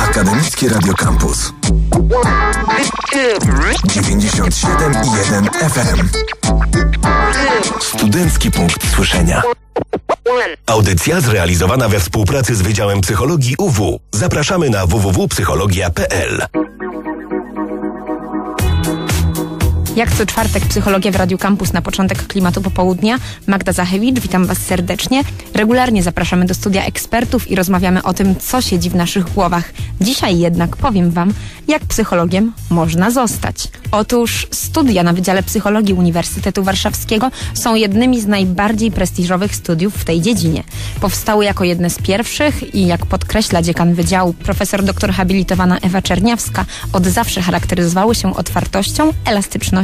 Akademickie Radio Campus. 97,1 FM Studencki punkt słyszenia. Audycja zrealizowana we współpracy z Wydziałem Psychologii UW. Zapraszamy na www.psychologia.pl. Jak co czwartek Psychologia w Radiu Campus na początek klimatu popołudnia. Magda Zachewicz, witam Was serdecznie. Regularnie zapraszamy do studia ekspertów i rozmawiamy o tym, co siedzi w naszych głowach. Dzisiaj jednak powiem Wam, jak psychologiem można zostać. Otóż studia na Wydziale Psychologii Uniwersytetu Warszawskiego są jednymi z najbardziej prestiżowych studiów w tej dziedzinie. Powstały jako jedne z pierwszych i jak podkreśla dziekan wydziału profesor doktor habilitowana Ewa Czerniawska, od zawsze charakteryzowały się otwartością, elastycznością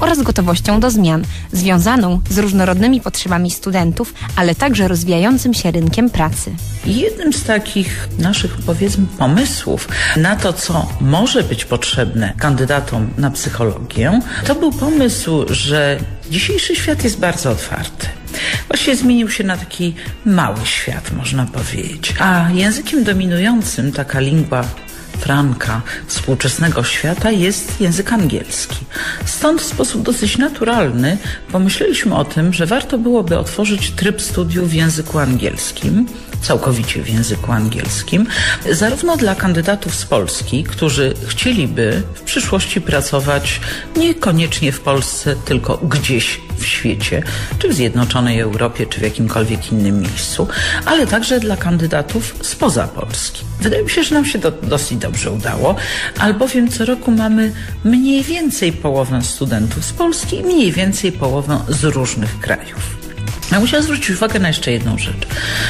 oraz gotowością do zmian, związaną z różnorodnymi potrzebami studentów, ale także rozwijającym się rynkiem pracy. Jednym z takich naszych, powiedzmy, pomysłów na to, co może być potrzebne kandydatom na psychologię, to był pomysł, że dzisiejszy świat jest bardzo otwarty. Właściwie zmienił się na taki mały świat, można powiedzieć. A językiem dominującym, taka lingua franka współczesnego świata jest język angielski. Stąd w sposób dosyć naturalny pomyśleliśmy o tym, że warto byłoby otworzyć tryb studiów w języku angielskim, całkowicie w języku angielskim, zarówno dla kandydatów z Polski, którzy chcieliby w przyszłości pracować niekoniecznie w Polsce, tylko gdzieś w świecie, czy w Zjednoczonej Europie, czy w jakimkolwiek innym miejscu, ale także dla kandydatów spoza Polski. Wydaje mi się, że nam się to dosyć dobrze udało, albowiem co roku mamy mniej więcej połowę studentów z Polski i mniej więcej połowę z różnych krajów. Ja musiałam zwrócić uwagę na jeszcze jedną rzecz,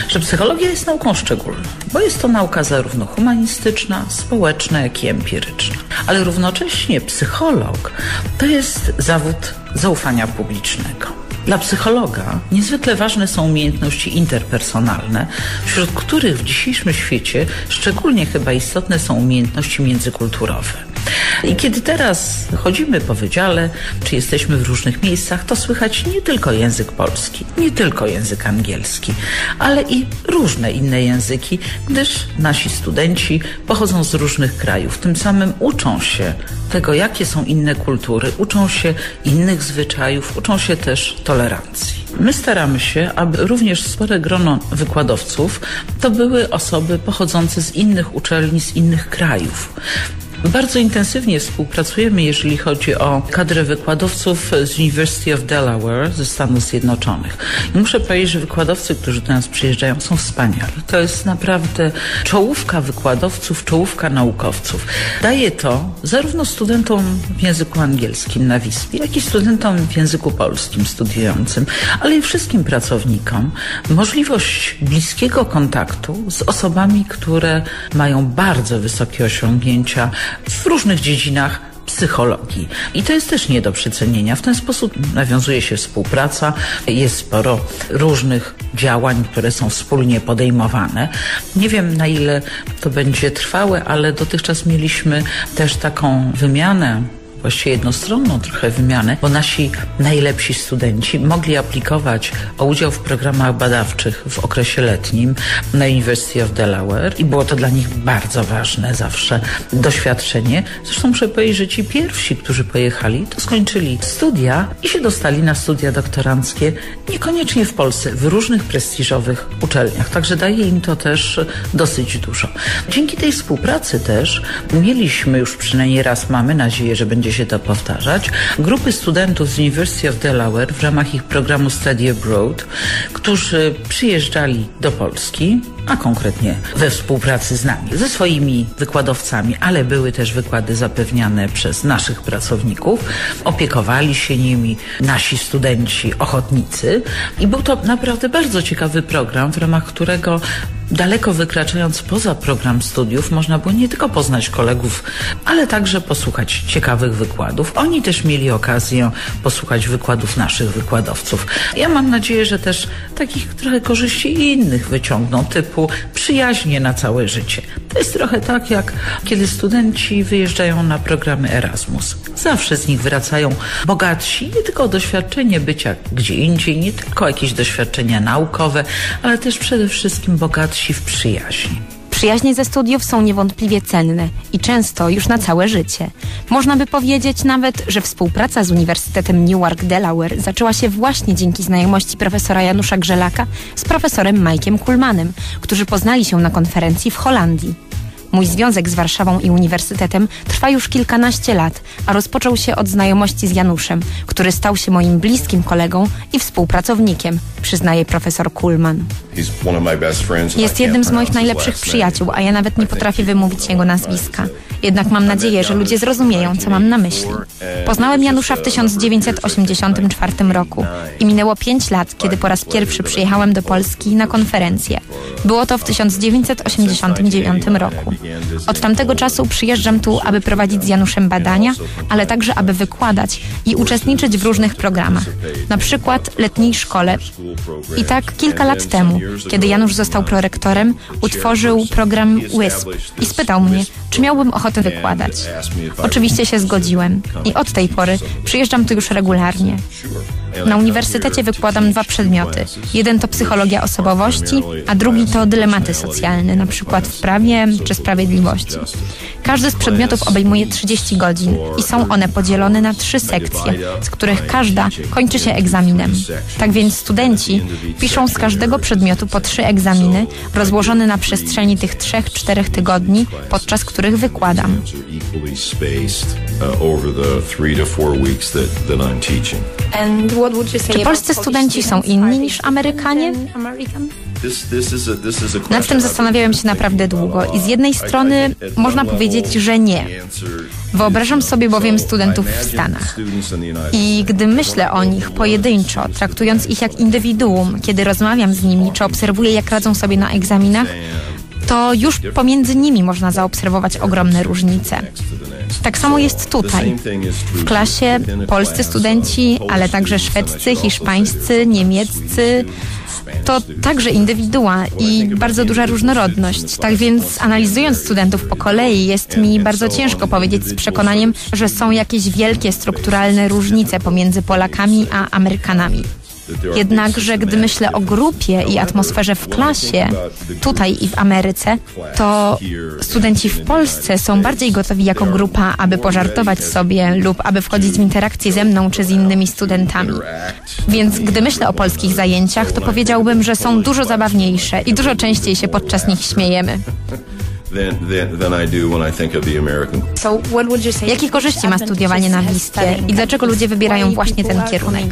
że psychologia jest nauką szczególną, bo jest to nauka zarówno humanistyczna, społeczna, jak i empiryczna. Ale równocześnie psycholog to jest zawód zaufania publicznego. Dla psychologa niezwykle ważne są umiejętności interpersonalne, wśród których w dzisiejszym świecie szczególnie chyba istotne są umiejętności międzykulturowe. I kiedy teraz chodzimy po wydziale, czy jesteśmy w różnych miejscach, to słychać nie tylko język polski, nie tylko język angielski, ale i różne inne języki, gdyż nasi studenci pochodzą z różnych krajów. Tym samym uczą się tego, jakie są inne kultury, uczą się innych zwyczajów, uczą się też tolerancji. My staramy się, aby również spore grono wykładowców to były osoby pochodzące z innych uczelni, z innych krajów. Bardzo intensywnie współpracujemy, jeżeli chodzi o kadrę wykładowców z University of Delaware ze Stanów Zjednoczonych. I muszę powiedzieć, że wykładowcy, którzy do nas przyjeżdżają, są wspaniali. To jest naprawdę czołówka wykładowców, czołówka naukowców. Daje to zarówno studentom w języku angielskim na Wispie, jak i studentom w języku polskim studiującym, ale i wszystkim pracownikom możliwość bliskiego kontaktu z osobami, które mają bardzo wysokie osiągnięcia w różnych dziedzinach psychologii. I to jest też nie do przecenienia. W ten sposób nawiązuje się współpraca, jest sporo różnych działań, które są wspólnie podejmowane. Nie wiem na ile to będzie trwałe, ale dotychczas mieliśmy też taką wymianę właściwie jednostronną trochę wymianę, bo nasi najlepsi studenci mogli aplikować o udział w programach badawczych w okresie letnim na University of Delaware i było to dla nich bardzo ważne zawsze doświadczenie. Zresztą muszę powiedzieć, że ci pierwsi, którzy pojechali, to skończyli studia i się dostali na studia doktoranckie, niekoniecznie w Polsce, w różnych prestiżowych uczelniach. Także daje im to też dosyć dużo. Dzięki tej współpracy też mieliśmy już przynajmniej raz, mamy nadzieję, że będzie się to powtarzać, grupy studentów z University of Delaware w ramach ich programu Study Abroad, którzy przyjeżdżali do Polski, a konkretnie we współpracy z nami, ze swoimi wykładowcami, ale były też wykłady zapewniane przez naszych pracowników, opiekowali się nimi nasi studenci, ochotnicy. I był to naprawdę bardzo ciekawy program, w ramach którego daleko wykraczając poza program studiów, można było nie tylko poznać kolegów, ale także posłuchać ciekawych wykładów. Oni też mieli okazję posłuchać wykładów naszych wykładowców. Ja mam nadzieję, że też takich trochę korzyści innych wyciągną, typu przyjaźnie na całe życie. To jest trochę tak, jak kiedy studenci wyjeżdżają na programy Erasmus. Zawsze z nich wracają bogatsi, nie tylko o doświadczenie bycia gdzie indziej, nie tylko jakieś doświadczenia naukowe, ale też przede wszystkim bogatsi w przyjaźni Przyjaźnie ze studiów są niewątpliwie cenne i często już na całe życie. Można by powiedzieć nawet, że współpraca z Uniwersytetem Newark Delaware zaczęła się właśnie dzięki znajomości profesora Janusza Grzelaka z profesorem Majkiem Kulmanem, którzy poznali się na konferencji w Holandii. Mój związek z Warszawą i Uniwersytetem trwa już kilkanaście lat, a rozpoczął się od znajomości z Januszem, który stał się moim bliskim kolegą i współpracownikiem, przyznaje profesor Kulman. Jest jednym z moich najlepszych przyjaciół, a ja nawet nie potrafię wymówić jego nazwiska. Jednak mam nadzieję, że ludzie zrozumieją, co mam na myśli. Poznałem Janusza w 1984 roku i minęło pięć lat, kiedy po raz pierwszy przyjechałem do Polski na konferencję. Było to w 1989 roku. Od tamtego czasu przyjeżdżam tu, aby prowadzić z Januszem badania, ale także aby wykładać i uczestniczyć w różnych programach, na przykład letniej szkole. I tak kilka lat temu, kiedy Janusz został prorektorem, utworzył program WISP i spytał mnie, czy miałbym ochotę wykładać. Oczywiście się zgodziłem i od tej pory przyjeżdżam tu już regularnie. Na uniwersytecie wykładam dwa przedmioty. Jeden to psychologia osobowości, a drugi to dylematy socjalne, przykład w prawie czy sprawiedliwości. Każdy z przedmiotów obejmuje 30 godzin i są one podzielone na trzy sekcje, z których każda kończy się egzaminem. Tak więc studenci piszą z każdego przedmiotu po trzy egzaminy, rozłożone na przestrzeni tych trzech, czterech tygodni, podczas których wykładam. Czy polscy studenci są inni niż Amerykanie? Nad tym zastanawiałem się naprawdę długo i z jednej strony można powiedzieć, że nie. Wyobrażam sobie bowiem studentów w Stanach. I gdy myślę o nich pojedynczo, traktując ich jak indywiduum, kiedy rozmawiam z nimi, czy obserwuję, jak radzą sobie na egzaminach, to już pomiędzy nimi można zaobserwować ogromne różnice. Tak samo jest tutaj. W klasie polscy studenci, ale także szwedzcy, hiszpańscy, niemieccy, to także indywidua i bardzo duża różnorodność. Tak więc analizując studentów po kolei jest mi bardzo ciężko powiedzieć z przekonaniem, że są jakieś wielkie strukturalne różnice pomiędzy Polakami a Amerykanami. Jednakże gdy myślę o grupie i atmosferze w klasie, tutaj i w Ameryce, to studenci w Polsce są bardziej gotowi jako grupa, aby pożartować sobie lub aby wchodzić w interakcję ze mną czy z innymi studentami. Więc gdy myślę o polskich zajęciach, to powiedziałbym, że są dużo zabawniejsze i dużo częściej się podczas nich śmiejemy. Jakie korzyści ma studiowanie na WISPie i dlaczego ludzie wybierają właśnie ten kierunek?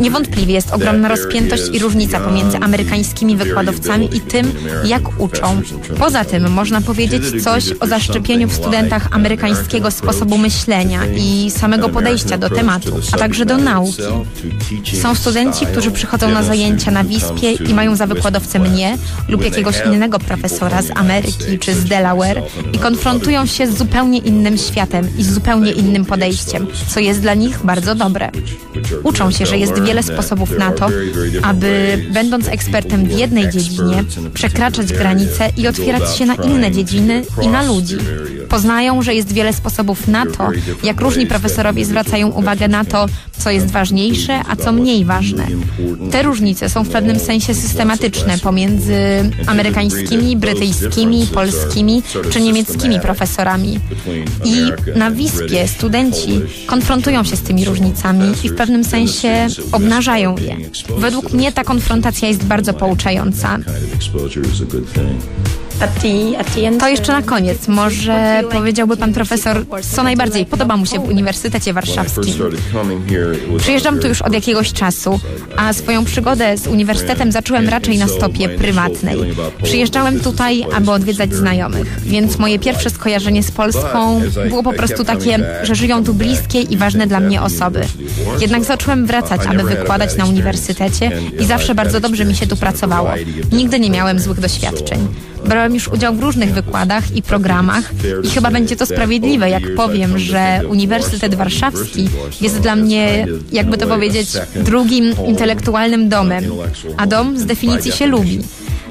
Niewątpliwie jest ogromna rozpiętość i różnica pomiędzy amerykańskimi wykładowcami i tym, jak uczą. Poza tym można powiedzieć coś o zaszczepieniu w studentach amerykańskiego sposobu myślenia i samego podejścia do tematu, a także do nauki. Są studenci, którzy przychodzą na zajęcia na WISPie i mają za wykładowcę mnie lub jakiegoś innego profesora z Ameryki czy z Delaware i konfrontują się z zupełnie innym światem i z zupełnie innym podejściem, co jest dla nich bardzo dobre. Uczą się, że jest wiele sposobów na to, aby będąc ekspertem w jednej dziedzinie, przekraczać granice i otwierać się na inne dziedziny i na ludzi. Poznają, że jest wiele sposobów na to, jak różni profesorowie zwracają uwagę na to, co jest ważniejsze, a co mniej ważne. Te różnice są w pewnym sensie systematyczne pomiędzy amerykańskimi, brytyjskimi, polskimi czy niemieckimi profesorami. I na Wispie studenci konfrontują się z tymi różnicami i w pewnym sensie obnażają je. Według mnie ta konfrontacja jest bardzo pouczająca. To jeszcze na koniec. Może powiedziałby pan profesor, co najbardziej podoba mu się w Uniwersytecie Warszawskim. Przyjeżdżam tu już od jakiegoś czasu, a swoją przygodę z uniwersytetem zacząłem raczej na stopie prywatnej. Przyjeżdżałem tutaj, aby odwiedzać znajomych, więc moje pierwsze skojarzenie z Polską było po prostu takie, że żyją tu bliskie i ważne dla mnie osoby. Jednak zacząłem wracać, aby wykładać na uniwersytecie i zawsze bardzo dobrze mi się tu pracowało. Nigdy nie miałem złych doświadczeń. Brałem już udział w różnych wykładach i programach i chyba będzie to sprawiedliwe, jak powiem, że Uniwersytet Warszawski jest dla mnie, jakby to powiedzieć, drugim intelektualnym domem, a dom z definicji się lubi.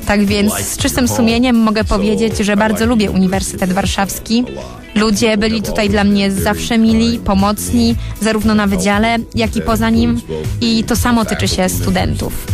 Tak więc z czystym sumieniem mogę powiedzieć, że bardzo lubię Uniwersytet Warszawski. Ludzie byli tutaj dla mnie zawsze mili, pomocni, zarówno na wydziale, jak i poza nim. I to samo tyczy się studentów.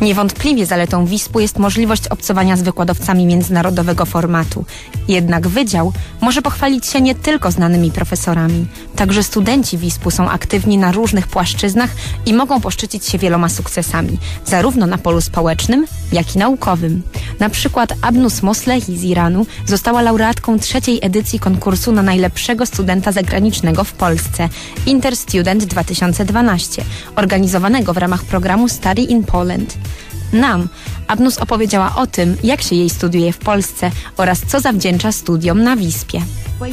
Niewątpliwie zaletą WISP-u jest możliwość obcowania z wykładowcami międzynarodowego formatu. Jednak wydział może pochwalić się nie tylko znanymi profesorami. Także studenci WISP-u są aktywni na różnych płaszczyznach i mogą poszczycić się wieloma sukcesami, zarówno na polu społecznym, jak i naukowym. Na przykład Abnus Moslehi z Iranu została laureatką trzeciej edycji konkursu na najlepszego studenta zagranicznego w Polsce Interstudent 2012, organizowanego w ramach programu Study in Poland. Nam Abnus opowiedziała o tym, jak się jej studiuje w Polsce oraz co zawdzięcza studiom na Wispie.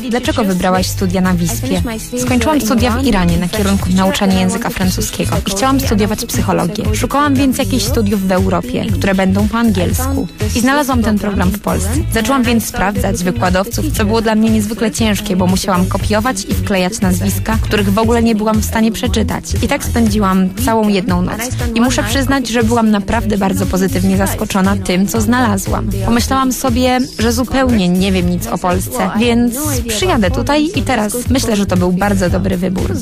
Dlaczego wybrałaś studia na Wispie? Skończyłam studia w Iranie na kierunku nauczania języka francuskiego i chciałam studiować psychologię. Szukałam więc jakichś studiów w Europie, które będą po angielsku. I znalazłam ten program w Polsce. Zaczęłam więc sprawdzać wykładowców, co było dla mnie niezwykle ciężkie, bo musiałam kopiować i wklejać nazwiska, których w ogóle nie byłam w stanie przeczytać. I tak spędziłam całą jedną noc. I muszę przyznać, że byłam naprawdę bardzo pozytywnie zaskoczona tym, co znalazłam. Pomyślałam sobie, że zupełnie nie wiem nic o Polsce, więc przyjadę tutaj i teraz myślę, że to był bardzo dobry wybór.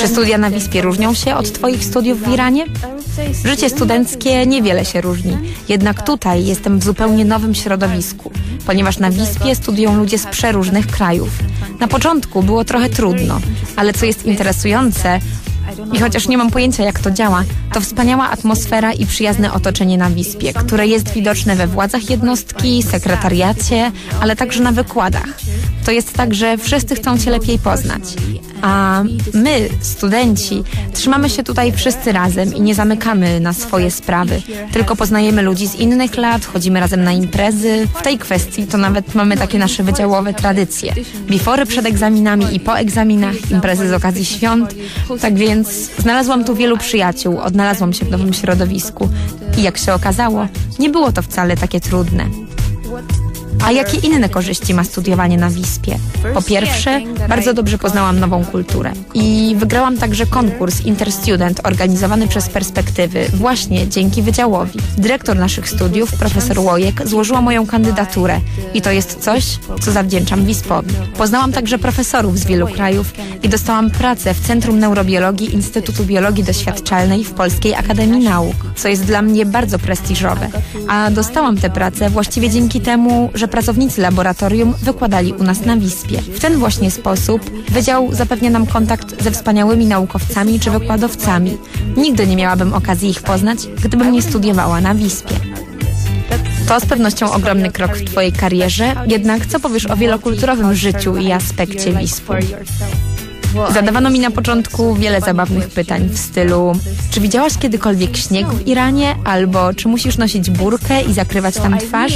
Czy studia na Wispie różnią się od Twoich studiów w Iranie? Życie studenckie niewiele się różni, jednak tutaj jestem w zupełnie nowym środowisku, ponieważ na Wispie studiują ludzie z przeróżnych krajów. Na początku było trochę trudno, ale co jest interesujące, i chociaż nie mam pojęcia, jak to działa, to wspaniała atmosfera i przyjazne otoczenie na Wispie, które jest widoczne we władzach jednostki, sekretariacie, ale także na wykładach. To jest tak, że wszyscy chcą Cię lepiej poznać. A my, studenci, trzymamy się tutaj wszyscy razem i nie zamykamy na swoje sprawy, tylko poznajemy ludzi z innych lat, chodzimy razem na imprezy. W tej kwestii to nawet mamy takie nasze wydziałowe tradycje. Bifory przed egzaminami i po egzaminach, imprezy z okazji świąt. Tak więc znalazłam tu wielu przyjaciół, odnalazłam się w nowym środowisku. I jak się okazało, nie było to wcale takie trudne. A jakie inne korzyści ma studiowanie na Wispie? Po pierwsze, bardzo dobrze poznałam nową kulturę i wygrałam także konkurs Interstudent organizowany przez Perspektywy właśnie dzięki Wydziałowi. Dyrektor naszych studiów, profesor Łojek, złożyła moją kandydaturę i to jest coś, co zawdzięczam Wispowi. Poznałam także profesorów z wielu krajów i dostałam pracę w Centrum Neurobiologii Instytutu Biologii Doświadczalnej w Polskiej Akademii Nauk, co jest dla mnie bardzo prestiżowe. A dostałam tę pracę właściwie dzięki temu, że pracownicy laboratorium wykładali u nas na Wispie. W ten właśnie sposób Wydział zapewnia nam kontakt ze wspaniałymi naukowcami czy wykładowcami. Nigdy nie miałabym okazji ich poznać, gdybym nie studiowała na Wispie. To z pewnością ogromny krok w Twojej karierze, jednak co powiesz o wielokulturowym życiu i aspekcie Wispy? Zadawano mi na początku wiele zabawnych pytań w stylu czy widziałaś kiedykolwiek śnieg w Iranie? Albo czy musisz nosić burkę i zakrywać tam twarz?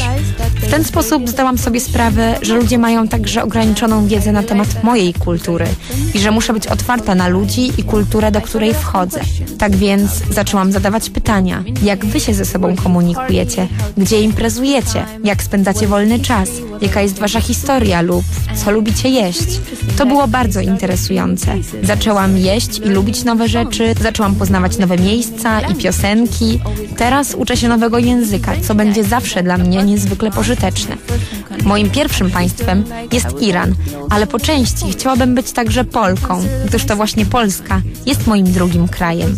W ten sposób zdałam sobie sprawę, że ludzie mają także ograniczoną wiedzę na temat mojej kultury i że muszę być otwarta na ludzi i kulturę, do której wchodzę. Tak więc zaczęłam zadawać pytania. Jak wy się ze sobą komunikujecie? Gdzie imprezujecie? Jak spędzacie wolny czas? Jaka jest wasza historia lub co lubicie jeść? To było bardzo interesujące. Zaczęłam jeść i lubić nowe rzeczy, zaczęłam poznawać nowe miejsca i piosenki. Teraz uczę się nowego języka, co będzie zawsze dla mnie niezwykle pożyteczne. Moim pierwszym państwem jest Iran, ale po części chciałabym być także Polką, gdyż to właśnie Polska jest moim drugim krajem.